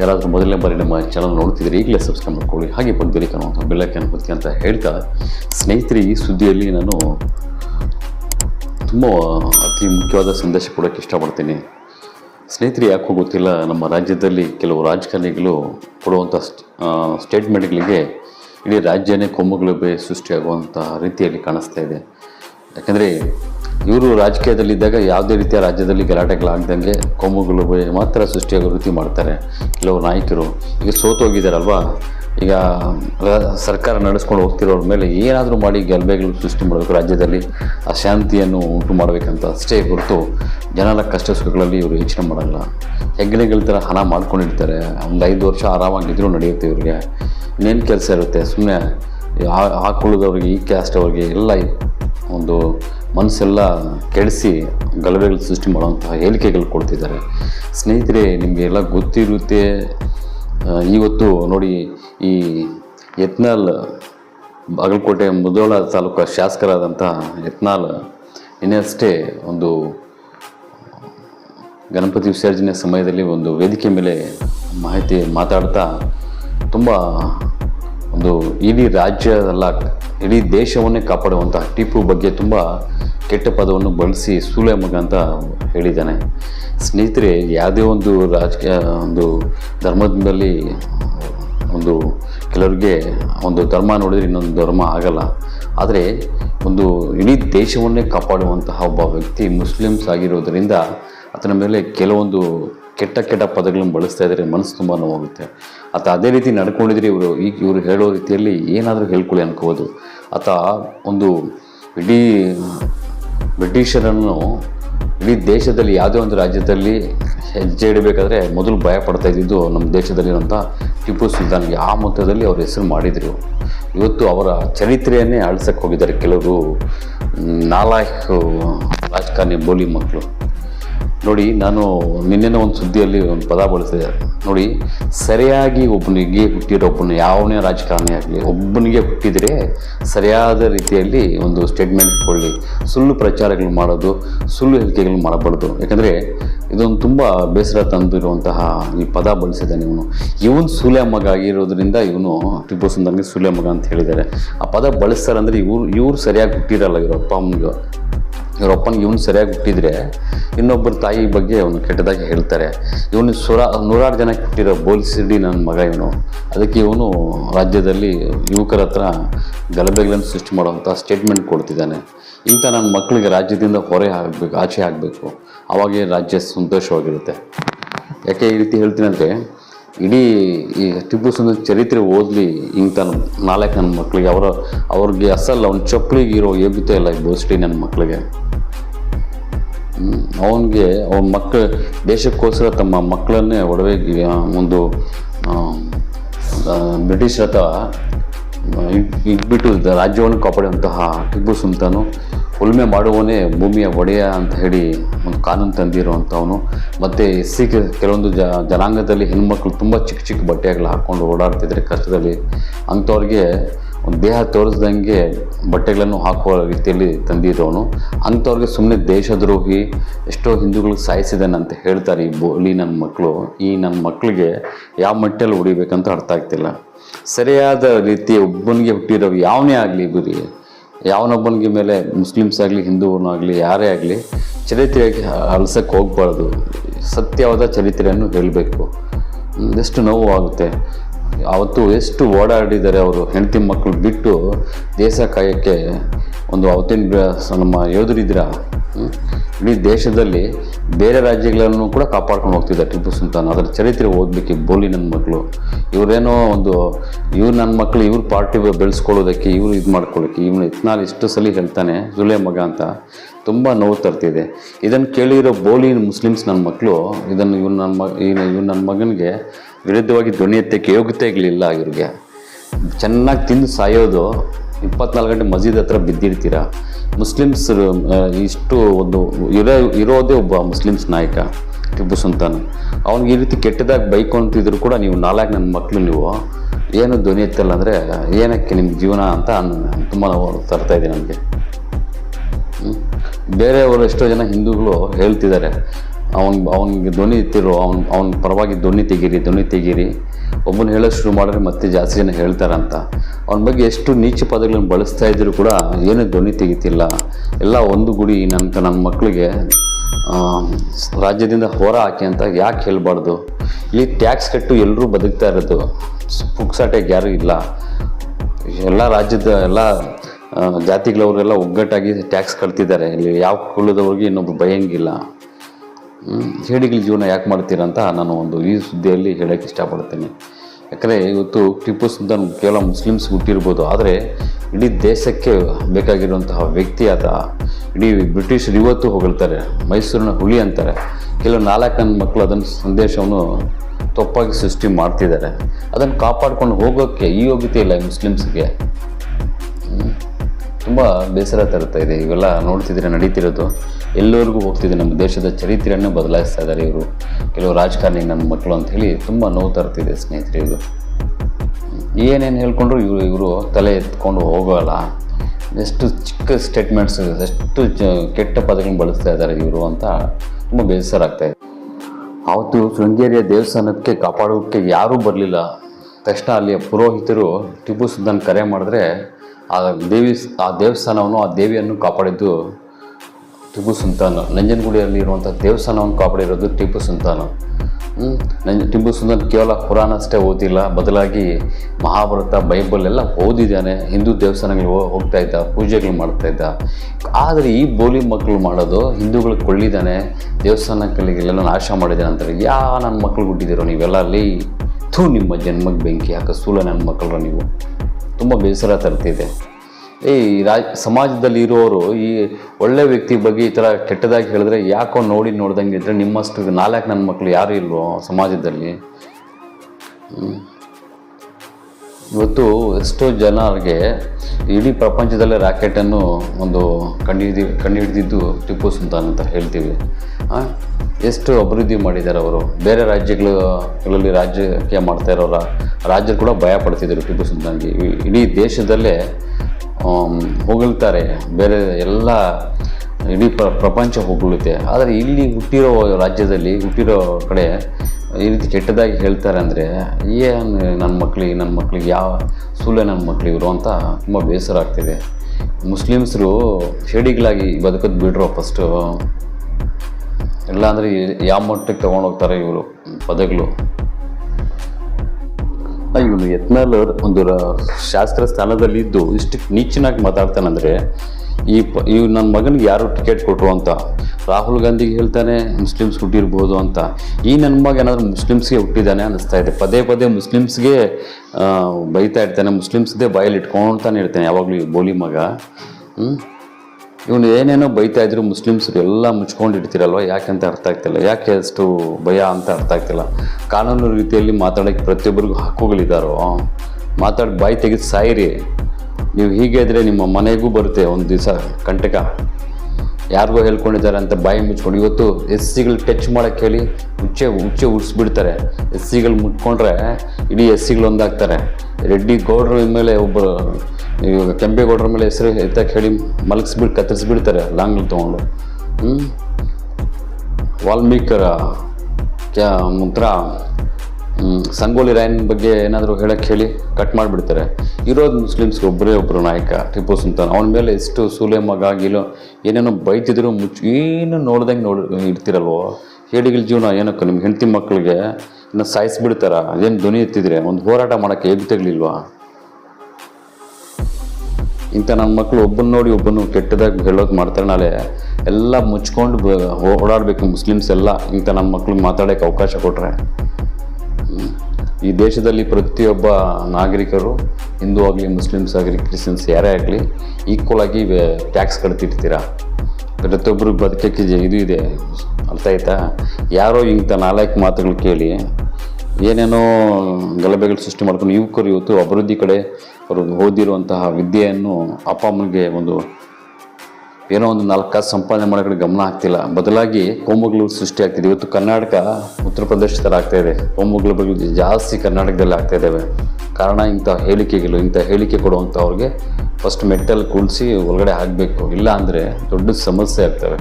ಯಾರಾದರೂ ಮೊದಲನೇ ಬಾರಿ ನಮ್ಮ ಚಾನಲ್ ನೋಡ್ತಿದ್ರೆ ಈಗಲೇ ಸಬ್ಸ್ಕ್ರೈಬ್ ಮಾಡ್ಕೊಳ್ಳಿ. ಹಾಗೆ ಬಂದಿರಿ ಅಂತ ಬೆಳಕನ್ನು ಬದುಕಿ ಅಂತ ಹೇಳ್ತಾ ಸ್ನೇಹಿತರಿ, ಈ ಸುದ್ದಿಯಲ್ಲಿ ನಾನು ತುಂಬ ಅತಿ ಮುಖ್ಯವಾದ ಸಂದೇಶ ಕೊಡೋಕ್ಕೆ ಇಷ್ಟಪಡ್ತೀನಿ. ಸ್ನೇಹಿತರೆ, ಯಾಕೋ ಗೊತ್ತಿಲ್ಲ, ನಮ್ಮ ರಾಜ್ಯದಲ್ಲಿ ಕೆಲವು ರಾಜಕಾರಣಿಗಳು ಕೊಡುವಂಥ ಸ್ಟೇಟ್ಮೆಂಟ್ಗಳಿಗೆ ಇಡೀ ರಾಜ್ಯನೇ ಕೊಮ್ಮುಗಲಭೆ ಸೃಷ್ಟಿಯಾಗುವಂಥ ರೀತಿಯಲ್ಲಿ ಕಾಣಿಸ್ತಾ ಇದೆ. ಯಾಕಂದರೆ ಇವರು ರಾಜಕೀಯದಲ್ಲಿದ್ದಾಗ ಯಾವುದೇ ರೀತಿಯ ರಾಜ್ಯದಲ್ಲಿ ಗಲಾಟೆಗಳಾಗ್ದಂಗೆ ಕೋಮುಗಳು ಮಾತ್ರ ಸೃಷ್ಟಿಯಾಗೋ ರೀತಿ ಮಾಡ್ತಾರೆ. ಕೆಲವು ನಾಯಕರು ಈಗ ಸೋತೋಗಿದ್ದಾರಲ್ವಾ ಈಗ ಸರ್ಕಾರ ನಡೆಸ್ಕೊಂಡು ಹೋಗ್ತಿರೋರ ಮೇಲೆ ಏನಾದರೂ ಮಾಡಿ ಗಲಭೆಗಳು ಸೃಷ್ಟಿ ಮಾಡಬೇಕು ರಾಜ್ಯದಲ್ಲಿ ಅಶಾಂತಿಯನ್ನು ಉಂಟು ಮಾಡಬೇಕಂತ ಅಷ್ಟೇ ಹೊರತು ಜನರ ಕಷ್ಟ ಸುಖಗಳಲ್ಲಿ ಇವರು ಯೋಚನೆ ಮಾಡಲ್ಲ. ಹೆಗ್ಗಣೆಗಳ ಥರ ಹಣ ಮಾಡ್ಕೊಂಡಿರ್ತಾರೆ. ಒಂದು ಐದು ವರ್ಷ ಆರಾಮಾಗಿದ್ದರೂ ನಡೆಯುತ್ತೆ ಇವರಿಗೆ. ಇನ್ನೇನು ಕೆಲಸ ಇರುತ್ತೆ? ಸುಮ್ಮನೆ ಹಾಕೊಳ್ಳೋದವ್ರಿಗೆ ಈ ಕ್ಯಾಸ್ಟ್ ಅವ್ರಿಗೆ ಎಲ್ಲ ಒಂದು ಮನಸ್ಸೆಲ್ಲ ಕೆಡಿಸಿ ಗಲಭೆಗಳು ಸೃಷ್ಟಿ ಮಾಡುವಂತಹ ಹೇಳಿಕೆಗಳು ಕೊಡ್ತಿದ್ದಾರೆ. ಸ್ನೇಹಿತರೆ, ನಿಮಗೆಲ್ಲ ಗೊತ್ತಿರುತ್ತೆ ಇವತ್ತು ನೋಡಿ ಈ ಯತ್ನಾಲ್ ಬಾಗಲಕೋಟೆ ಮುದ್ದೋಳ ತಾಲೂಕು ಶಾಸಕರಾದಂಥ ಯತ್ನಾಲ್ ಇನ್ನಷ್ಟೇ ಒಂದು ಗಣಪತಿ ವಿಸರ್ಜನೆ ಸಮಯದಲ್ಲಿ ಒಂದು ವೇದಿಕೆ ಮೇಲೆ ಮಾಹಿತಿ ಮಾತಾಡ್ತಾ ತುಂಬ ಒಂದು ಇಡೀ ರಾಜ್ಯದಲ್ಲ ಇಡೀ ದೇಶವನ್ನೇ ಕಾಪಾಡುವಂತಹ ಟಿಪ್ಪು ಬಗ್ಗೆ ತುಂಬ ಕೆಟ್ಟ ಪದವನ್ನು ಬಳಸಿ ಸೂಳೆ ಮಗ ಅಂತ ಹೇಳಿದ್ದಾನೆ. ಸ್ನೇಹಿತರೆ, ಯಾವುದೇ ಒಂದು ರಾಜಕೀಯ, ಒಂದು ಧರ್ಮದಲ್ಲಿ ಒಂದು ಕೆಲವರಿಗೆ ಒಂದು ಧರ್ಮ ನೋಡಿದರೆ ಇನ್ನೊಂದು ಧರ್ಮ ಆಗಲ್ಲ. ಆದರೆ ಒಂದು ಇಡೀ ದೇಶವನ್ನೇ ಕಾಪಾಡುವಂತಹ ಒಬ್ಬ ವ್ಯಕ್ತಿ ಮುಸ್ಲಿಮ್ಸ್ ಆಗಿರೋದರಿಂದ ಅದರ ಮೇಲೆ ಕೆಲವೊಂದು ಕೆಟ್ಟ ಕೆಟ್ಟ ಪದಗಳನ್ನು ಬಳಸ್ತಾ ಇದ್ದಾರೆ ಮನಸ್ಸು ತುಂಬ ನೋವಾಗುತ್ತೆ. ಆತ ಅದೇ ರೀತಿ ನಡ್ಕೊಂಡಿದ್ರೆ ಇವರು ಈಗ ಇವರು ಹೇಳೋ ರೀತಿಯಲ್ಲಿ ಏನಾದರೂ ಹೇಳ್ಕೊಳ್ಳಿ ಅನ್ಕೋಬೋದು. ಆತ ಒಂದು ಇಡೀ ಬ್ರಿಟಿಷರನ್ನು ಇಡೀ ದೇಶದಲ್ಲಿ ಯಾವುದೇ ಒಂದು ರಾಜ್ಯದಲ್ಲಿ ಹೆಜ್ಜೆ ಇಡಬೇಕಾದ್ರೆ ಮೊದಲು ಭಯ ಪಡ್ತಾ ಇದ್ದಿದ್ದು ನಮ್ಮ ದೇಶದಲ್ಲಿರುವಂಥ ಟಿಪ್ಪು ಸುಲ್ತಾನ್ಗೆ ಆ ಮೊತ್ತದಲ್ಲಿ ಅವ್ರ ಹೆಸರು ಮಾಡಿದರು. ಇವತ್ತು ಅವರ ಚರಿತ್ರೆಯನ್ನೇ ಅಳ್ಸಕ್ಕೆ ಹೋಗಿದ್ದಾರೆ ಕೆಲವರು, ನಾಲಾಯಕ್ ರಾಜಕಾರಣಿ ಬೋಲಿ ಮಕ್ಕಳು. ನೋಡಿ, ನಾನು ನಿನ್ನೆನ ಒಂದು ಸುದ್ದಿಯಲ್ಲಿ ಒಂದು ಪದ ಬಳಸಿದೆ. ನೋಡಿ, ಸರಿಯಾಗಿ ಒಬ್ಬನಿಗೆ ಹುಟ್ಟಿರೋ ಒಬ್ಬನು ಯಾವನೇ ರಾಜಕಾರಣಿ ಆಗಲಿ, ಒಬ್ಬನಿಗೆ ಹುಟ್ಟಿದರೆ ಸರಿಯಾದ ರೀತಿಯಲ್ಲಿ ಒಂದು ಸ್ಟೇಟ್ಮೆಂಟ್ ಕೊಡಲಿ. ಸುಳ್ಳು ಪ್ರಚಾರಗಳು ಮಾಡೋದು, ಸುಳ್ಳು ಹೇಳಿಕೆಗಳು ಮಾಡಬಾರ್ದು. ಯಾಕಂದರೆ ಇದೊಂದು ತುಂಬ ಬೇಸರ ತಂದಿರುವಂತಹ ಈ ಪದ ಬಳಸಿದ್ದಾನೆ ಇವನು ಇವನು ಸೂಲೆ ಮಗ ಆಗಿರೋದ್ರಿಂದ ಇವನು ಟಿಪ್ಪು ಸುಲ್ತಾನ್ಗೆ ಸೂಲೆ ಮಗ ಅಂತ ಹೇಳಿದ್ದಾರೆ. ಆ ಪದ ಬಳಸ್ತಾರೆ ಅಂದರೆ ಇವ್ರು, ಇವರು ಸರಿಯಾಗಿ ಹುಟ್ಟಿರಲ್ಲ ಇವರು ಅಪ್ಪ ಅಮ್ಮನಿಗೆ ಇವ್ರ ಅಪ್ಪನಿಗೆ ಇವನು ಸರಿಯಾಗಿ ಹುಟ್ಟಿದ್ರೆ ಇನ್ನೊಬ್ಬರ ತಾಯಿ ಬಗ್ಗೆ ಅವನು ಕೆಟ್ಟದಾಗಿ ಹೇಳ್ತಾರೆ. ಇವನು ಸುರ ನೂರಾರು ಜನ ಹುಟ್ಟಿರೋ ಬೋಲಿಸಿಡಿ ನನ್ನ ಮಗ ಇವನು. ಅದಕ್ಕೆ ಇವನು ರಾಜ್ಯದಲ್ಲಿ ಯುವಕರ ಹತ್ರ ಗಲಭೆಗಳನ್ನು ಸೃಷ್ಟಿ ಮಾಡುವಂಥ ಸ್ಟೇಟ್ಮೆಂಟ್ ಕೊಡ್ತಿದ್ದಾನೆ. ಇಂಥ ನನ್ನ ಮಕ್ಕಳಿಗೆ ರಾಜ್ಯದಿಂದ ಹೊರೆ ಆಗಬೇಕು, ಆಚೆ ಆಗಬೇಕು. ಅವಾಗೇ ರಾಜ್ಯ ಸಂತೋಷವಾಗಿರುತ್ತೆ. ಯಾಕೆ ಈ ರೀತಿ ಹೇಳ್ತೀನಿ ಅಂದರೆ ಇಡೀ ಈ ಟಿಪ್ಪು ಸುಲ್ತಾನ್ ಚರಿತ್ರೆ ಓದಲಿ ಇಂಥ ನಾಲ್ಕು ನನ್ನ ಮಕ್ಕಳಿಗೆ ಅವರ ಅವ್ರಿಗೆ ಅಸಲ್ ಅವ್ನ ಚಪ್ಪಲಿಗೆ ಇರೋ ಯೋಗ್ಯತೆ ಇಲ್ಲ ಬೋಸ್ಟಿ ನನ್ನ ಮಕ್ಕಳಿಗೆ ಅವನಿಗೆ ಅವನ ಮಕ್ಕಳು ದೇಶಕ್ಕೋಸ್ಕರ ತಮ್ಮ ಮಕ್ಕಳನ್ನೇ ಒಡವೆಗೆ ಆ, ಒಂದು ಬ್ರಿಟಿಷ್ ಇಟ್- ಇಟ್ಬಿಟ್ಟು ರಾಜ್ಯವನ್ನು ಕಾಪಾಡುವಂತಹ ಟಿಪ್ಪು ಸುಲ್ತಾನು ಉಳುಮೆ ಮಾಡುವವನೇ ಭೂಮಿಯ ಒಡೆಯ ಅಂತ ಹೇಳಿ ಒಂದು ಕಾನೂನು ತಂದಿರುವಂಥವನು. ಮತ್ತು ಎಸ್ ಸಿ ಕೆಲವೊಂದು ಜ, ಜನಾಂಗದಲ್ಲಿ ಹೆಣ್ಮಕ್ಳು ತುಂಬ ಚಿಕ್ಕ ಚಿಕ್ಕ ಬಟ್ಟೆಗಳು ಹಾಕ್ಕೊಂಡು ಓಡಾಡ್ತಿದ್ರೆ ಕಷ್ಟದಲ್ಲಿ ಅಂಥವ್ರಿಗೆ ಒಂದು ದೇಹ ತೋರಿಸ್ದಂಗೆ ಬಟ್ಟೆಗಳನ್ನು ಹಾಕುವ ರೀತಿಯಲ್ಲಿ ತಂದಿರೋನು. ಅಂಥವ್ರಿಗೆ ಸುಮ್ಮನೆ ದೇಶದ್ರೋಹಿ, ಎಷ್ಟೋ ಹಿಂದೂಗಳಿಗೆ ಸಾಯಿಸಿದಾನೆ ಅಂತ ಹೇಳ್ತಾರೆ ಈ ಬೋಲಿ ನನ್ನ ಮಕ್ಕಳು. ಈ ನನ್ನ ಮಕ್ಕಳಿಗೆ ಯಾವ ಮಟ್ಟಲ್ಲಿ ಹೊಡಿಬೇಕಂತ ಅರ್ಥ ಆಗ್ತಿಲ್ಲ. ಸರಿಯಾದ ರೀತಿ ಒಬ್ಬನಿಗೆ ಹುಟ್ಟಿರೋ ಯಾವನೇ ಆಗಲಿ ಗುರಿ ಯಾವನೊಬ್ಬನಿಗೆ ಮೇಲೆ ಮುಸ್ಲಿಮ್ಸ್ ಆಗಲಿ ಹಿಂದೂನಾಗಲಿ ಯಾರೇ ಆಗಲಿ ಚರಿತ್ರೆಯಾಗಿ ಅಲ್ಸಕ್ಕೆ ಹೋಗಬಾರ್ದು. ಸತ್ಯವಾದ ಚರಿತ್ರೆಯನ್ನು ಹೇಳಬೇಕು. ಎಷ್ಟು ನೋವು ಆಗುತ್ತೆ. ಅವತ್ತು ಎಷ್ಟು ಓಡಾಡಿದ್ದಾರೆ ಅವರು, ಹೆಂಡತಿ ಮಕ್ಕಳು ಬಿಟ್ಟು ದೇಶ ಕಾಯಕ್ಕೆ ಒಂದು ಅವತ್ತಿನ ನಮ್ಮ ಯೋಧರಿದ್ರ? ಇಡೀ ದೇಶದಲ್ಲಿ ಬೇರೆ ರಾಜ್ಯಗಳನ್ನು ಕೂಡ ಕಾಪಾಡ್ಕೊಂಡು ಹೋಗ್ತಿದ್ದ ಟಿಪ್ಪು ಸುಲ್ತಾನ್. ಅದರ ಚರಿತ್ರೆ ಓದಲಿಕ್ಕೆ ಬೋಲಿ ನನ್ನ ಮಕ್ಕಳು ಇವರೇನೋ ಒಂದು, ಇವ್ರು ನನ್ನ ಮಕ್ಕಳು ಇವ್ರ ಪಾರ್ಟಿ ಬೆಳೆಸ್ಕೊಳ್ಳೋದಕ್ಕೆ, ಇವರು ಇದು ಮಾಡ್ಕೊಳ್ಳೋಕ್ಕೆ ಇವನು ಇತ್ನಾಲ್ ಇಷ್ಟು ಸಲ ಹೇಳ್ತಾನೆ ಜುಲೈ ಮಗ ಅಂತ ತುಂಬ ನೋವು ತರ್ತಿದೆ. ಇದನ್ನು ಕೇಳಿರೋ ಬೋಲಿ ಮುಸ್ಲಿಮ್ಸ್ ನನ್ನ ಮಕ್ಕಳು ಇದನ್ನು ಇವ್ರು ನನ್ನ ಮ ಇವ್ನು ನನ್ನ ಮಗನಿಗೆ ವಿರುದ್ಧವಾಗಿ ಧ್ವನಿ ಎತ್ತಕ್ಕೆ ಯೋಗ್ಯತೆಗಳಿಲ್ಲ ಇವ್ರಿಗೆ. ಚೆನ್ನಾಗಿ ತಿಂದು ಸಾಯೋದು ಇಪ್ಪತ್ನಾಲ್ಕು ಗಂಟೆ ಮಸೀದ್ ಹತ್ರ ಬಿದ್ದಿರ್ತೀರ? ಮುಸ್ಲಿಮ್ಸ್ ಇಷ್ಟು ಒಂದು ಇರೋ, ಇರೋದೇ ಒಬ್ಬ ಮುಸ್ಲಿಮ್ಸ್ ನಾಯಕ, ಟಿಪ್ಪು ಸುಲ್ತಾನ್. ಅವ್ನಿಗೆ ಈ ರೀತಿ ಕೆಟ್ಟದಾಗಿ ಬೈಕೊಂತಿದ್ರು ಕೂಡ ನೀವು ನಾಲ್ಕು ನನ್ನ ಮಕ್ಕಳು ನೀವು. ಏನು ಧ್ವನಿ ಎತ್ತಲ್ಲ ಅಂದರೆ, ಏನಕ್ಕೆ ನಿಮ್ಮ ಜೀವನ ಅಂತ ತುಂಬ ತರ್ತಾ ಇದ್ದೀನಿ ನನಗೆ. ಬೇರೆಯವರು ಎಷ್ಟೋ ಜನ ಹಿಂದೂಗಳು ಹೇಳ್ತಿದ್ದಾರೆ, ಅವನ್, ಅವನಿಗೆ ಧ್ವನಿ ಎತ್ತಿರೋ, ಅವ್ನ, ಅವನ ಪರವಾಗಿ ಧ್ವನಿ ತೆಗೀರಿ ಧ್ವನಿ ತೆಗೀರಿ. ಒಬ್ಬನ ಹೇಳೋ ಶುರು ಮಾಡಿದ್ರೆ ಮತ್ತೆ ಜಾಸ್ತಿ ಜನ ಹೇಳ್ತಾರಂತ. ಅವನ ಬಗ್ಗೆ ಎಷ್ಟು ನೀಚ ಪದಗಳನ್ನು ಬಳಸ್ತಾ ಇದ್ದರೂ ಕೂಡ ಏನು ಧ್ವನಿ ತೆಗಿತಿಲ್ಲ. ಎಲ್ಲ ಒಂದು ಗುಡಿ ನಂತ ನನ್ನ ಮಕ್ಕಳಿಗೆ ರಾಜ್ಯದಿಂದ ಹೊರ ಹಾಕಿ ಅಂತ ಯಾಕೆ ಹೇಳಬಾರ್ದು? ಇಲ್ಲಿ ಟ್ಯಾಕ್ಸ್ ಕಟ್ಟು ಎಲ್ಲರೂ ಬದುಕ್ತಾ ಇರೋದು. ಪುಕ್ಸಾಟೆಗೆ ಯಾರೂ ಇಲ್ಲ. ಎಲ್ಲ ರಾಜ್ಯದ, ಎಲ್ಲ ಜಾತಿಗಳವರೆಲ್ಲ ಒಗ್ಗಟ್ಟಾಗಿ ಟ್ಯಾಕ್ಸ್ ಕಟ್ತಿದ್ದಾರೆ. ಇಲ್ಲಿ ಯಾವ ಕುಲದವ್ರಿಗೆ ಇನ್ನೊಬ್ರು ಭಯಂಗಿಲ್ಲ. ಹೇಡಿಗಳ ಜೀವನ ಯಾಕೆ ಮಾಡ್ತೀರಾ ಅಂತ ನಾನು ಒಂದು ಈ ಸುದ್ದಿಯಲ್ಲಿ ಹೇಳೋಕ್ಕೆ ಇಷ್ಟಪಡ್ತೀನಿ ಯಾಕಂದರೆ ಇವತ್ತು ಟಿಪ್ಪು ಸುಲ್ತಾನ್ ಕೇವಲ ಮುಸ್ಲಿಮ್ಸ್ ಹುಟ್ಟಿರ್ಬೋದು, ಆದರೆ ಇಡೀ ದೇಶಕ್ಕೆ ಬೇಕಾಗಿರುವಂತಹ ವ್ಯಕ್ತಿ ಆತ ಇಡೀ ಬ್ರಿಟಿಷರು ಇವತ್ತು ಹೊಗಳ್ತಾರೆ, ಮೈಸೂರಿನ ಹುಲಿ ಅಂತಾರೆ. ಕೆಲವು ನಾಲ್ಕು ನನ್ನ ಮಕ್ಕಳು ಅದನ್ನು ಸಂದೇಶವನ್ನು ತಪ್ಪಾಗಿ ಸೃಷ್ಟಿ ಮಾಡ್ತಿದ್ದಾರೆ. ಅದನ್ನು ಕಾಪಾಡ್ಕೊಂಡು ಹೋಗೋಕ್ಕೆ ಈ ಯೋಗ್ಯತೆ ಇಲ್ಲ ಮುಸ್ಲಿಮ್ಸ್ಗೆ. ತುಂಬ ಬೇಸರ ತರ್ತಾ ಇದೆ. ಇವೆಲ್ಲ ನೋಡ್ತಿದ್ರೆ ನಡೀತಿರೋದು. ಎಲ್ಲರಿಗೂ ಹೋಗ್ತಿದೆ ನಮ್ಮ ದೇಶದ ಚರಿತ್ರೆಯನ್ನು ಬದಲಾಯಿಸ್ತಾ ಇದ್ದಾರೆ ಇವರು. ಕೆಲವು ರಾಜಕಾರಣಿ ನನ್ನ ಮಕ್ಕಳು ಅಂತ ಹೇಳಿ ತುಂಬ ನೋವು ತರ್ತಿದೆ ಸ್ನೇಹಿತರೆ ಇದು. ಏನೇನು ಹೇಳ್ಕೊಂಡ್ರು ಇವರು ಇವರು ತಲೆ ಎತ್ಕೊಂಡು ಹೋಗೋಲ್ಲ. ಎಷ್ಟು ಚಿಕ್ಕ ಸ್ಟೇಟ್ಮೆಂಟ್ಸ್ ಎಷ್ಟು ಕೆಟ್ಟ ಪದಗಳನ್ನ ಬಳಸ್ತಾ ಇದ್ದಾರೆ ಇವರು ಅಂತ ತುಂಬ ಬೇಸರ ಆಗ್ತಾ ಇದೆ. ಅವತ್ತು ಶೃಂಗೇರಿಯ ದೇವಸ್ಥಾನಕ್ಕೆ ಕಾಪಾಡೋಕ್ಕೆ ಯಾರೂ ಬರಲಿಲ್ಲ. ತಕ್ಷಣ ಅಲ್ಲಿಯ ಪುರೋಹಿತರು ಟಿಪ್ಪು ಸುಲ್ತಾನ್ ಕರೆ ಮಾಡಿದ್ರೆ ಆ ದೇವಿ, ಆ ದೇವಸ್ಥಾನವನ್ನು, ಆ ದೇವಿಯನ್ನು ಕಾಪಾಡಿದ್ದು ಟಿಪ್ಪು ಸುಲ್ತಾನ. ನಂಜನಗೂಡಿಯಲ್ಲಿ ಇರುವಂಥ ದೇವಸ್ಥಾನವನ್ನು ಕಾಪಾಡಿರೋದು ಟಿಪ್ಪು ಸುಲ್ತಾನ? ನಂಜ, ಟಿಪ್ಪು ಸುಲ್ತಾನ್ ಕೇವಲ ಕುರಾನ್ ಅಷ್ಟೇ ಓದಿಲ್ಲ ಬದಲಾಗಿ ಮಹಾಭಾರತ, ಬೈಬಲ್ ಎಲ್ಲ ಓದಿದ್ದಾನೆ, ಹಿಂದೂ ದೇವಸ್ಥಾನಗಳು ಹೋಗ್ತಾ ಇದ್ದ, ಪೂಜೆಗಳು ಮಾಡ್ತಾ ಇದ್ದ. ಆದರೆ ಈ ಬೋಲಿ ಮಕ್ಕಳು ಮಾಡೋದು ಹಿಂದೂಗಳು ಕೊಳ್ಳಿದ್ದಾನೆ ದೇವಸ್ಥಾನಗಳಿಗೆಲ್ಲ ನಾಶ ಮಾಡಿದ್ದಾನೆ ಅಂತಾರೆ ಯಾ ನನ್ನ ಮಕ್ಕಳು ಹುಟ್ಟಿದ್ದೀರೋ ನೀವೆಲ್ಲ ಅಲ್ಲಿ? ಥೂ, ನಿಮ್ಮ ಜನ್ಮಕ್ಕೆ ಬೆಂಕಿ ಹಾಕ ಸೂಲ ನನ್ನ ಮಕ್ಕಳು ನೀವು. ತುಂಬ ಬೇಸರ ತರ್ತಿದೆ ಈ ರಾಜ್ ಸಮಾಜದಲ್ಲಿ ಇರೋರು ಈ ಒಳ್ಳೆ ವ್ಯಕ್ತಿ ಬಗ್ಗೆ ಈ ಥರ ಕೆಟ್ಟದಾಗಿ ಹೇಳಿದ್ರೆ ಯಾಕೋ ನೋಡಿ ನೋಡ್ದಂಗೆ ಇದ್ದರೆ ನಿಮ್ಮಷ್ಟು ನಾಲ್ಕು ನನ್ನ ಮಕ್ಕಳು ಯಾರು ಇಲ್ವೋ ಸಮಾಜದಲ್ಲಿ. ಇವತ್ತು ಎಷ್ಟೋ ಜನರಿಗೆ ಇಡೀ ಪ್ರಪಂಚದಲ್ಲೇ ರಾಕೆಟನ್ನು ಒಂದು ಕಂಡುಹಿಡಿ ಕಂಡುಹಿಡಿದಿದ್ದು ಟಿಪ್ಪು ಸುಲ್ತಾನ್ ಅಂತ ಹೇಳ್ತೀವಿ. ಎಷ್ಟು ಅಭಿವೃದ್ಧಿ ಮಾಡಿದ್ದಾರೆ ಅವರು? ಬೇರೆ ರಾಜ್ಯಗಳಲ್ಲಿ ರಾಜ್ಯಕ್ಕೆ ಮಾಡ್ತಾ ಇರೋರ, ರಾಜ್ಯರು ಕೂಡ ಭಯ ಪಡ್ತಿದ್ದರು ಟಿಪ್ಪು ಸುಲ್ತಾನ್ಗೆ. ಇಡೀ ದೇಶದಲ್ಲೇ ಹೊಗಳ್ತಾರೆ. ಬೇರೆ ಎಲ್ಲ, ಇಡೀ ಪ್ರ, ಪ್ರಪಂಚ ಹೊಗಳುತ್ತೆ. ಆದರೆ ಇಲ್ಲಿ ಹುಟ್ಟಿರೋ ರಾಜ್ಯದಲ್ಲಿ, ಹುಟ್ಟಿರೋ ಕಡೆ ಈ ರೀತಿ ಕೆಟ್ಟದಾಗಿ ಹೇಳ್ತಾರೆ ಅಂದರೆ ಏನು ನನ್ನ ಮಕ್ಕಳಿಗೆ ನನ್ನ ಮಕ್ಕಳಿಗೆ ಯಾವ ಸೂಲೆ ನನ್ನ ಮಕ್ಕಳಿವರು ಅಂತ ತುಂಬ ಬೇಸರ ಆಗ್ತಿದೆ. ಮುಸ್ಲಿಮ್ಸರು ಶೇಡಿಗಳಾಗಿ ಬದುಕೋದು ಬಿಡ್ರೋ ಫಸ್ಟು ಇಲ್ಲಾಂದರೆ ಯಾವ ಮಟ್ಟಕ್ಕೆ ತೊಗೊಂಡೋಗ್ತಾರೆ ಇವರು ಪದಗಳು. ಇವನು ಯತ್ನಾಳ್ ಒಂದು ಶಾಸ್ತ್ರ ಸ್ಥಾನದಲ್ಲಿದ್ದು ಇಷ್ಟು ನೀಚನಾಗಿ ಮಾತಾಡ್ತಾನಂದ್ರೆ ಈ ಪ ಇವ್ ನನ್ನ ಮಗನಿಗೆ ಯಾರು ಟಿಕೆಟ್ ಕೊಟ್ಟರು ಅಂತ. ರಾಹುಲ್ ಗಾಂಧಿಗೆ ಹೇಳ್ತಾನೆ, ಮುಸ್ಲಿಮ್ಸ್ ಹುಟ್ಟಿರ್ಬೋದು ಅಂತ. ಈ ನನ್ನ ಮಗ ಏನಾದರೂ ಮುಸ್ಲಿಮ್ಸ್ಗೆ ಹುಟ್ಟಿದ್ದಾನೆ ಅನ್ನಿಸ್ತಾ ಇದೆ. ಪದೇ ಪದೇ ಮುಸ್ಲಿಮ್ಸ್ಗೆ ಬೈತಾ ಇರ್ತಾನೆ, ಮುಸ್ಲಿಮ್ಸ್ದೇ ಬಾಯಲ್ಲಿ ಇಟ್ಕೊಳ್ತಾನೆ ಇರ್ತಾನೆ ಯಾವಾಗಲೂ ಬೋಲಿ ಮಗ. ಇವನು ಏನೇನೋ ಬೈತಾ ಇದ್ರು ಮುಸ್ಲಿಮ್ಸರು ಎಲ್ಲ ಇಡ್ತಿರಲ್ವ ಯಾಕೆಂತ ಅರ್ಥ ಆಗ್ತಿಲ್ಲ. ಯಾಕೆ ಅಷ್ಟು ಭಯ ಅಂತ ಅರ್ಥ ಆಗ್ತಿಲ್ಲ. ಕಾನೂನು ರೀತಿಯಲ್ಲಿ ಮಾತಾಡೋಕ್ಕೆ ಪ್ರತಿಯೊಬ್ಬರಿಗೂ ಹಕ್ಕುಗಳಿದ್ದಾರೋ ಮಾತಾಡಿ ಬಾಯಿ ತೆಗೆದು ಸಾಯಿರಿ. ನೀವು ಹೀಗೆ ಇದ್ರೆ ನಿಮ್ಮ ಮನೆಗೂ ಬರುತ್ತೆ ಒಂದು ದಿವಸ ಕಂಟಕ. ಯಾರಿಗೋ ಹೇಳ್ಕೊಂಡಿದ್ದಾರೆ ಅಂತ ಬಾಯಿ ಮುಚ್ಕೊಂಡು. ಇವತ್ತು ಎಸ್ ಸಿಗಳು ಟಚ್ ಮಾಡೋಕ್ಕೆ ಹೇಳಿ ಹುಚ್ಚೆ ಹುಚ್ಚೆ ಉಡ್ಸ್ಬಿಡ್ತಾರೆ. ಎಸ್ ಸಿಗಳು ಮುಟ್ಕೊಂಡ್ರೆ ಇಡೀ ಎಸ್ ಸಿಗಳು ಒಂದಾಗ್ತಾರೆ. ರೆಡ್ಡಿ ಗೌಡ್ರ ಮೇಲೆ ಒಬ್ಬರು ಇವಾಗ ಕೆಂಪೇಗೌಡರ ಮೇಲೆ ಹೆಸರು ಎತ್ತಕ್ಕೆ ಹೇಳಿ ಮಲಗಿಸ್ಬಿಟ್ಟು ಕತ್ತರಿಸ್ಬಿಡ್ತಾರೆ ಲಾಂಗ್ಲು ತೊಗೊಂಡು. ವಾಲ್ಮೀಕರ ಕ್ಯಾ ಮುಂತ್ರ. ಸಂಗೊಳ್ಳಿ ರಾಯನ್ ಬಗ್ಗೆ ಏನಾದರೂ ಹೇಳಕ್ಕೆ ಹೇಳಿ ಕಟ್ ಮಾಡಿಬಿಡ್ತಾರೆ. ಇರೋದು ಮುಸ್ಲಿಮ್ಸ್ಗೆ ಒಬ್ಬರೇ ಒಬ್ಬರು ನಾಯಕ, ಟಿಪ್ಪು ಸುಲ್ತಾನ್. ಅವನ ಮೇಲೆ ಎಷ್ಟು ಸೂಲೆ, ಮಗ ಆಗಿಲೋ ಏನೇನೋ ಬೈತಿದ್ರು ಮುಚ್ಚ ಏನು ನೋಡ್ದಂಗೆ ನೋಡ್, ಇರ್ತಿರಲ್ವೋ? ಹೇಡಿಗಳ ಜೀವನ ಏನಕ್ಕೆ ನಿಮ್ಮ ಹೆಂಡತಿ ಮಕ್ಕಳಿಗೆ ಇನ್ನು ಸಾಯಿಸ್ಬಿಡ್ತಾರ? ಅದೇನು ಧ್ವನಿ ಎತ್ತಿದ್ರೆ? ಒಂದು ಹೋರಾಟ ಮಾಡೋಕ್ಕೆ ಯೋಗ್ಯತೆಗಳಿಲ್ವಾ ಇಂಥ ನನ್ನ ಮಕ್ಕಳು ಒಬ್ಬನ ನೋಡಿ ಒಬ್ಬನು ಕೆಟ್ಟದಾಗಿ ಹೇಳೋದು ಮಾಡ್ತಾರೆ ನಾಳೆ. ಎಲ್ಲ ಮುಚ್ಕೊಂಡು ಓಡಾಡಬೇಕು ಮುಸ್ಲಿಮ್ಸ್ ಎಲ್ಲ. ಇಂಥ ನನ್ನ ಮಕ್ಳಿಗೆ ಮಾತಾಡೋಕ್ಕೆ ಅವಕಾಶ ಕೊಟ್ಟರೆ ಈ ದೇಶದಲ್ಲಿ ಪ್ರತಿಯೊಬ್ಬ ನಾಗರಿಕರು, ಹಿಂದೂ ಆಗಲಿ, ಮುಸ್ಲಿಮ್ಸ್ ಆಗಲಿ, ಕ್ರಿಶ್ಚಿಯನ್ಸ್ ಯಾರೇ ಆಗಲಿ ಈಕ್ವಲ್ ಆಗಿ ಟ್ಯಾಕ್ಸ್ ಕಟ್ತಿರ್ತೀರ? ಪ್ರತಿಯೊಬ್ಬರು ಬದುಕಕ್ಕೆ ಇದು ಇದೆ. ಅರ್ಥ ಆಯ್ತಾ? ಯಾರೋ ಇಂಥ ನಾಲ್ಕು ಮಾತುಗಳು ಕೇಳಿ, ಏನೇನೋ ಗಲಭೆಗಳು ಸೃಷ್ಟಿ ಮಾಡ್ಕೊಂಡು, ಯುವಕರು ಇವತ್ತು ಅಭಿವೃದ್ಧಿ ಕಡೆ ಅವರು ಓದಿರುವಂತಹ ವಿದ್ಯೆಯನ್ನು ಅಪ್ಪ ಅಮ್ಮನಿಗೆ ಒಂದು ಏನೋ ಒಂದು ನಾಲ್ಕು ಕಾಸು ಸಂಪಾದನೆ ಮಾಡೋ ಕಡೆ ಗಮನ ಆಗ್ತಿಲ್ಲ ಬದಲಾಗಿ ಕೋಮುಗಳು ಸೃಷ್ಟಿ ಆಗ್ತಿದೆ. ಇವತ್ತು ಕರ್ನಾಟಕ ಉತ್ತರ ಪ್ರದೇಶ ಥರ ಆಗ್ತಾ ಇದೆ. ಬಗ್ಗೆ ಜಾಸ್ತಿ ಕರ್ನಾಟಕದಲ್ಲಿ ಆಗ್ತಾ ಕಾರಣ ಇಂಥ ಹೇಳಿಕೆಗಳು, ಇಂಥ ಹೇಳಿಕೆ ಕೊಡುವಂಥವ್ರಿಗೆ ಫಸ್ಟ್ ಮೆಟ್ಟಲ್ ಕೂಡಿಸಿ ಒಳಗಡೆ ಆಗಬೇಕು ಇಲ್ಲ ಅಂದರೆ ದೊಡ್ಡ ಸಮಸ್ಯೆ ಆಗ್ತವೆ.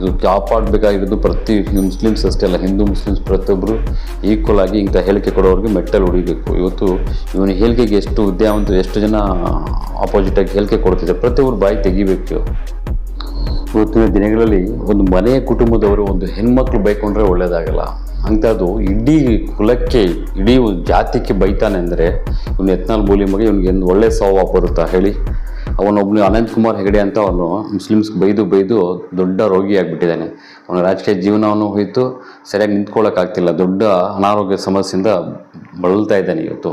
ಇದು ಕಾಪಾಡಬೇಕಾಗಿರೋದು ಪ್ರತಿ ಮುಸ್ಲಿಮ್ಸ್ ಅಷ್ಟೇ ಅಲ್ಲ, ಹಿಂದೂ ಮುಸ್ಲಿಮ್ಸ್ ಪ್ರತಿಯೊಬ್ಬರು ಈಕ್ವಲ್ ಆಗಿ ಇಂಥ ಹೇಳಿಕೆ ಕೊಡೋರಿಗೆ ಮೆಟ್ಟಲು ಹೊಡಿಬೇಕು. ಇವತ್ತು ಇವನ ಹೇಳಿಕೆಗೆ ಎಷ್ಟು ವಿದ್ಯಾವಂತರು ಎಷ್ಟು ಜನ ಆಪೋಸಿಟಾಗಿ ಹೇಳಿಕೆ ಕೊಡ್ತಿದ್ದಾರೆ ಪ್ರತಿಯೊಬ್ಬರು ಬಾಯಿ ತೆಗಿಬೇಕು. ಇವತ್ತಿನ ದಿನಗಳಲ್ಲಿ ಒಂದು ಮನೆಯ ಕುಟುಂಬದವರು ಒಂದು ಹೆಣ್ಮಕ್ಳು ಬೈಕೊಂಡ್ರೆ ಒಳ್ಳೇದಾಗಲ್ಲ. ಅಂಥದ್ದು ಇಡೀ ಕುಲಕ್ಕೆ, ಇಡೀ ಜಾತಿಗೆ ಬೈತಾನೆ ಅಂದರೆ ಇವನು ಎತ್ನಾಲ್ ಬೋಲಿ ಮಗ, ಇವನಿಗೆ ಒಂದು ಒಳ್ಳೆಯ ಸಾವು ಬರುತ್ತಾ ಹೇಳಿ. ಅವನೊಬ್ಬನು ಅನಂತ್ ಕುಮಾರ್ ಹೆಗಡೆ ಅಂತ ಅವನು ಮುಸ್ಲಿಮ್ಸ್ ಬೈದು ಬೈದು ದೊಡ್ಡ ರೋಗಿ ಆಗಿಬಿಟ್ಟಿದ್ದಾನೆ. ಅವನ ರಾಜಕೀಯ ಜೀವನವನ್ನು ಹೋಯಿತು, ಸರಿಯಾಗಿ ನಿಂತ್ಕೊಳ್ಳೋಕ್ಕಾಗ್ತಿಲ್ಲ. ದೊಡ್ಡ ಅನಾರೋಗ್ಯ ಸಮಸ್ಯೆಯಿಂದ ಬಳಲ್ತಾ ಇದ್ದಾನೆ ಇವತ್ತು.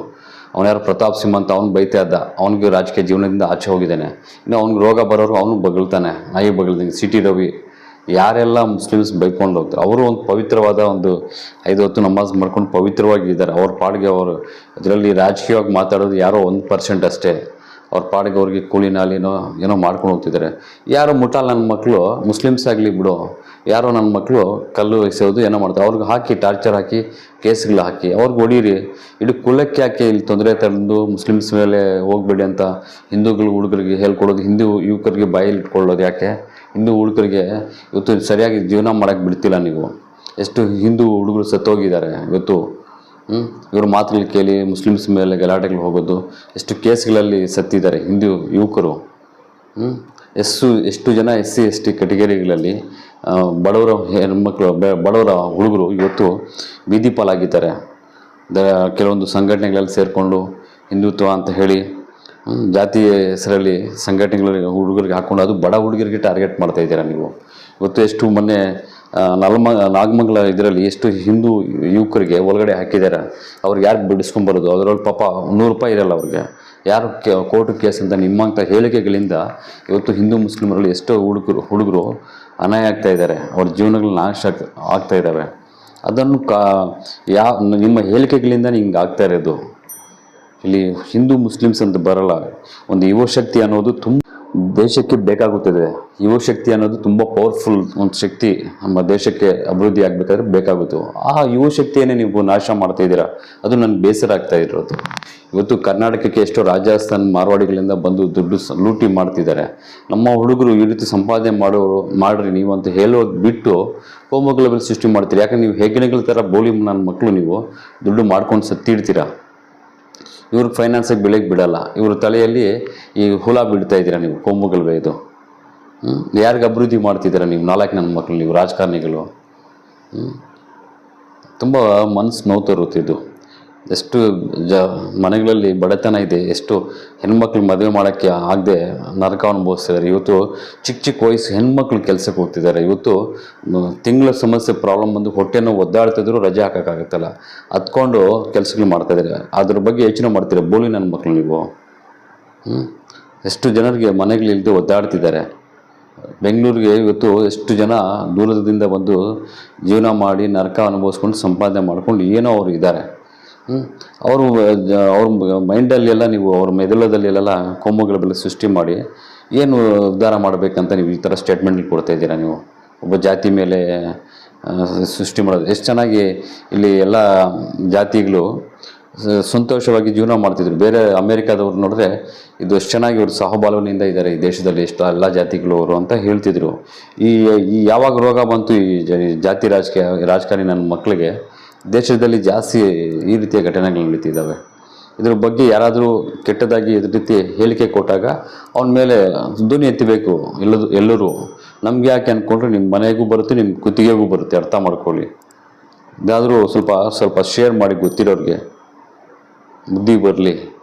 ಅವನ ಯಾರು ಪ್ರತಾಪ್ ಸಿಂಹ ಅಂತ ಅವ್ನು ಬೈತಾ ಇದ್ದ. ಅವನಿಗೆ ರಾಜಕೀಯ ಜೀವನದಿಂದ ಆಚೆ ಹೋಗಿದ್ದಾನೆ. ಇನ್ನು ಅವ್ನಿಗೆ ರೋಗ ಬರೋರು ಅವನು ಬಗಲ್ತಾನೆ ನಾಯಿ ಬಗಳ್ದಂಗೆ. ಸಿಟಿ ರವಿ, ಯಾರೆಲ್ಲ ಮುಸ್ಲಿಮ್ಸ್ ಬೈಕೊಂಡು ಹೋಗ್ತಾರೆ, ಅವರು ಒಂದು ಪವಿತ್ರವಾದ ಒಂದು ಐದು ಹೊತ್ತು ನಮಾಜ್ ಮಾಡ್ಕೊಂಡು ಪವಿತ್ರವಾಗಿದ್ದಾರೆ. ಅವ್ರ ಪಾಡಿಗೆ ಅವರು ಅದರಲ್ಲಿ ರಾಜಕೀಯವಾಗಿ ಮಾತಾಡೋದು ಯಾರೋ ಒಂದು ಪರ್ಸೆಂಟ್ ಅಷ್ಟೇ. ಅವ್ರ ಪಾಡಿಗೆ ಅವ್ರಿಗೆ ಕೂಲಿ ನಾಲಿನೋ ಏನೋ ಮಾಡ್ಕೊಂಡು ಹೋಗ್ತಿದ್ದಾರೆ. ಯಾರೋ ಮುಟಾಲ್ ನನ್ನ ಮಕ್ಕಳು ಮುಸ್ಲಿಮ್ಸ್ ಆಗಲಿ ಬಿಡು, ಯಾರೋ ನನ್ನ ಮಕ್ಕಳು ಕಲ್ಲು ಎಸೆಯೋದು ಏನೋ ಮಾಡ್ತಾರೆ. ಅವ್ರಿಗೆ ಹಾಕಿ, ಟಾರ್ಚರ್ ಹಾಕಿ, ಕೇಸ್ಗಳು ಹಾಕಿ, ಅವ್ರಿಗೆ ಹೊಡೀರಿ. ಇಡೀ ಕುಲಕ್ಕೆ ಯಾಕೆ ಇಲ್ಲಿ ತೊಂದರೆ ತಂದು ಮುಸ್ಲಿಮ್ಸ್ ಮೇಲೆ ಹೋಗ್ಬೇಡಿ ಅಂತ ಹಿಂದೂಗಳು ಹುಡುಗರಿಗೆ ಹೇಳ್ಕೊಡೋದು, ಹಿಂದೂ ಯುವಕರಿಗೆ ಬಾಯಲ್ಲಿ ಇಟ್ಕೊಳ್ಳೋದು ಯಾಕೆ? ಹಿಂದೂ ಹುಡುಗರಿಗೆ ಇವತ್ತು ಸರಿಯಾಗಿ ಜೀವನ ಮಾಡೋಕ್ಕೆ ಬಿಡ್ತಿಲ್ಲ ನೀವು. ಎಷ್ಟು ಹಿಂದೂ ಹುಡುಗರು ಸತ್ತೋಗಿದ್ದಾರೆ ಇವತ್ತು? ಇವ್ರ ಮಾತುಗಳು ಕೇಳಿ ಮುಸ್ಲಿಮ್ಸ್ ಮೇಲೆ ಗಲಾಟೆಗಳು ಹೋಗೋದು, ಎಷ್ಟು ಕೇಸ್ಗಳಲ್ಲಿ ಸತ್ತಿದ್ದಾರೆ ಹಿಂದೂ ಯುವಕರು? ಎಷ್ಟು ಎಷ್ಟು ಜನ ಎಸ್ ಸಿ, ಎಸ್ ಟಿ ಕೆಟಗರಿಗಳಲ್ಲಿ ಬಡವರ ಹೆಣ್ಮಕ್ಳು ಬಡವರ ಹುಡುಗರು ಇವತ್ತು ಬೀದಿ ಪಾಲಾಗಿದ್ದಾರೆ. ದ, ಕೆಲವೊಂದು ಸಂಘಟನೆಗಳಲ್ಲಿ ಸೇರಿಕೊಂಡು ಹಿಂದುತ್ವ ಅಂತ ಹೇಳಿ ಜಾತಿ ಹೆಸರಲ್ಲಿ ಸಂಘಟನೆಗಳಿಗೆ ಹುಡುಗರಿಗೆ ಹಾಕ್ಕೊಂಡು ಅದು ಬಡ ಹುಡುಗರಿಗೆ ಟಾರ್ಗೆಟ್ ಮಾಡ್ತಾ ಇದ್ದೀರಾ ನೀವು? ಇವತ್ತು ಎಷ್ಟು ಮೊನ್ನೆ ನಲ್ಮ, ನಾಗಮಂಗಲ ಇದರಲ್ಲಿ ಎಷ್ಟು ಹಿಂದೂ ಯುವಕರಿಗೆ ಒಳಗಡೆ ಹಾಕಿದ್ದಾರೆ ಅವ್ರಿಗೆ ಯಾರು ಬಿಡಿಸ್ಕೊಂಬರೋದು? ಅದರಲ್ಲಿ ಪಾಪ ನೂರು ರೂಪಾಯಿ ಇರಲ್ಲ ಅವ್ರಿಗೆ. ಯಾರು ಕೆ, ಕೋರ್ಟ್ ಕೇಸ್ ಅಂತ ನಿಮ್ಮಂಥ ಹೇಳಿಕೆಗಳಿಂದ ಇವತ್ತು ಹಿಂದೂ ಮುಸ್ಲಿಮರಲ್ಲಿ ಎಷ್ಟೋ ಹುಡುಗರು ಹುಡುಗರು ಅನಾಯ ಆಗ್ತಾ ಇದ್ದಾರೆ. ಅವ್ರ ಜೀವನಗಳು ನಾಶ ಆಗ್- ಆಗ್ತಾ ಇದ್ದಾವೆ. ಅದನ್ನು ಕಾ, ಯಾ, ನಿಮ್ಮ ಹೇಳಿಕೆಗಳಿಂದ ಹಿಂಗೆ ಆಗ್ತಾ ಇರೋದು. ಇಲ್ಲಿ ಹಿಂದೂ ಮುಸ್ಲಿಮ್ಸ್ ಅಂತ ಬರಲ್ಲ. ಒಂದು ಯುವಶಕ್ತಿ ಅನ್ನೋದು ತುಂಬ ದೇಶಕ್ಕೆ ಬೇಕಾಗುತ್ತದೆ. ಯುವ ಶಕ್ತಿ ಅನ್ನೋದು ತುಂಬ ಪವರ್ಫುಲ್ ಒಂದು ಶಕ್ತಿ ನಮ್ಮ ದೇಶಕ್ಕೆ ಅಭಿವೃದ್ಧಿ ಆಗಬೇಕಾದ್ರೆ ಬೇಕಾಗುತ್ತೆ ಆ ಯುವ ಶಕ್ತಿಯನ್ನೇ ನೀವು ನಾಶ ಮಾಡ್ತಾ ಇದ್ದೀರಾ? ಅದು ನನಗೆ ಬೇಸರ ಆಗ್ತಾ ಇರೋದು. ಇವತ್ತು ಕರ್ನಾಟಕಕ್ಕೆ ಎಷ್ಟೋ ರಾಜಸ್ಥಾನ ಮಾರ್ವಾಡಿಗಳಿಂದ ಬಂದು ದುಡ್ಡು ಲೂಟಿ ಮಾಡ್ತಿದ್ದಾರೆ. ನಮ್ಮ ಹುಡುಗರು ಈ ರೀತಿ ಸಂಪಾದನೆ ಮಾಡೋರು, ಮಾಡ್ರಿ ನೀವು ಅಂತ ಹೇಳೋದು ಬಿಟ್ಟು ಹೋಮೋಗ್ಲೋಬಲ್ ಸೃಷ್ಟಿ ಮಾಡ್ತೀರಿ. ಯಾಕಂದ್ರೆ ನೀವು ಹೆಗ್ಗಣಗಳ ಥರ ಬೋಲಿ ನನ್ನ ಮಕ್ಕಳು ನೀವು, ದುಡ್ಡು ಮಾಡ್ಕೊಂಡು ಸತ್ತಿಡ್ತೀರಾ ಇವ್ರಿಗೆ ಫೈನಾನ್ಸಿಗೆ ಬೆಳಗ್ಗೆ ಬಿಡಲ್ಲ. ಇವ್ರ ತಲೆಯಲ್ಲಿ ಈ ಹುಳ ಬಿಡ್ತಾ ಇದ್ದೀರಾ ನೀವು, ಕೊಂಬುಗಳು ಇದು ಯಾರಿಗೆ ಅಭಿವೃದ್ಧಿ ಮಾಡ್ತಿದ್ದೀರಾ ನೀವು, ನಾಲ್ಕು ನನ್ನ ಮಕ್ಕಳು ನೀವು ರಾಜಕಾರಣಿಗಳು? ತುಂಬ ಮನಸ್ಸು ನೋವು ತರುತ್ತಿದ್ದು. ಎಷ್ಟು ಜ ಮನೆಗಳಲ್ಲಿ ಬಡತನ ಇದೆ, ಎಷ್ಟು ಹೆಣ್ಮಕ್ಳು ಮದುವೆ ಮಾಡೋಕ್ಕೆ ಆಗದೆ ನರಕ ಅನುಭವಿಸ್ತಿದ್ದಾರೆ. ಇವತ್ತು ಚಿಕ್ಕ ಚಿಕ್ಕ ವಯಸ್ಸು ಹೆಣ್ಮಕ್ಳು ಕೆಲಸಕ್ಕೆ ಹೋಗ್ತಿದ್ದಾರೆ. ಇವತ್ತು ತಿಂಗಳ ಸಮಸ್ಯೆ, ಪ್ರಾಬ್ಲಮ್ ಬಂದು ಹೊಟ್ಟೆನೋ ಒದ್ದಾಡ್ತಿದ್ರು ರಜೆ ಹಾಕೋಕ್ಕಾಗತ್ತಲ್ಲ. ಹತ್ಕೊಂಡು ಕೆಲಸಗಳು ಮಾಡ್ತಾಯಿದ್ದಾರೆ ಅದ್ರ ಬಗ್ಗೆ ಯೋಚನೆ ಮಾಡ್ತೀರ? ಬೋಲಿ ಹೆಣ್ಮಕ್ಳು ನೀವು. ಎಷ್ಟು ಜನರಿಗೆ ಮನೆಗಳಿಲ್ಲದೆ ಒದ್ದಾಡ್ತಿದ್ದಾರೆ. ಬೆಂಗಳೂರಿಗೆ ಇವತ್ತು ಎಷ್ಟು ಜನ ದೂರದಿಂದ ಬಂದು ಜೀವನ ಮಾಡಿ ನರಕ ಅನುಭವಿಸ್ಕೊಂಡು ಸಂಪಾದನೆ ಮಾಡ್ಕೊಂಡು ಏನೋ ಅವರು ಇದ್ದಾರೆ. ಅವರು ಅವ್ರ ಮೈಂಡಲ್ಲಿ ಎಲ್ಲ ನೀವು ಅವ್ರ ಮೆದುಳದಲ್ಲಿ ಎಲ್ಲ ಕೋಮುಗಳ ಬೆಲೆ ಸೃಷ್ಟಿ ಮಾಡಿ ಏನು ಉದ್ಧಾರ ಮಾಡಬೇಕಂತ ನೀವು ಈ ಥರ ಸ್ಟೇಟ್ಮೆಂಟ್ ಕೊಡ್ತಾ ಇದ್ದೀರಾ ನೀವು? ಒಬ್ಬ ಜಾತಿ ಮೇಲೆ ಸೃಷ್ಟಿ ಮಾಡೋದು. ಎಷ್ಟು ಚೆನ್ನಾಗಿ ಇಲ್ಲಿ ಎಲ್ಲ ಜಾತಿಗಳು ಸಂತೋಷವಾಗಿ ಜೀವನ ಮಾಡ್ತಿದ್ರು. ಬೇರೆ ಅಮೇರಿಕಾದವ್ರು ನೋಡಿದ್ರೆ ಇದು ಎಷ್ಟು ಚೆನ್ನಾಗಿ ಇವರು ಸಹಬಾಳ್ವೆಯಿಂದ ಇದ್ದಾರೆ ಈ ದೇಶದಲ್ಲಿ ಎಷ್ಟು ಎಲ್ಲ ಜಾತಿಗಳು ಅವರು ಅಂತ ಹೇಳ್ತಿದ್ರು. ಈ ಈ ಯಾವಾಗ ರೋಗ ಬಂತು ಈ ಜಾತಿ ರಾಜಕೀಯ, ರಾಜಕಾರಣಿ ನನ್ನ ಮಕ್ಕಳಿಗೆ ದೇಶದಲ್ಲಿ ಜಾಸ್ತಿ ಈ ರೀತಿಯ ಘಟನೆಗಳು ನಡೀತಿದ್ದಾವೆ. ಇದ್ರ ಬಗ್ಗೆ ಯಾರಾದರೂ ಕೆಟ್ಟದಾಗಿ ಇದ್ರ ರೀತಿ ಹೇಳಿಕೆ ಕೊಟ್ಟಾಗ ಅವನ ಮೇಲೆ ಧ್ವನಿ ಎತ್ತಬೇಕು. ಎಲ್ಲದು, ಎಲ್ಲರೂ ನಮ್ಗೆ ಯಾಕೆ ಅಂದ್ಕೊಂಡ್ರೆ ನಿಮ್ಮ ಮನೆಗೂ ಬರುತ್ತೆ ನಿಮ್ಮ ಕುತ್ತಿಗೆಗೂ ಬರುತ್ತೆ, ಅರ್ಥ ಮಾಡ್ಕೊಳ್ಳಿ. ಇದಾದರೂ ಸ್ವಲ್ಪ ಸ್ವಲ್ಪ ಶೇರ್ ಮಾಡಿ ಗೊತ್ತಿರೋರಿಗೆ. ಬುದ್ಧಿ ಬರಲಿ.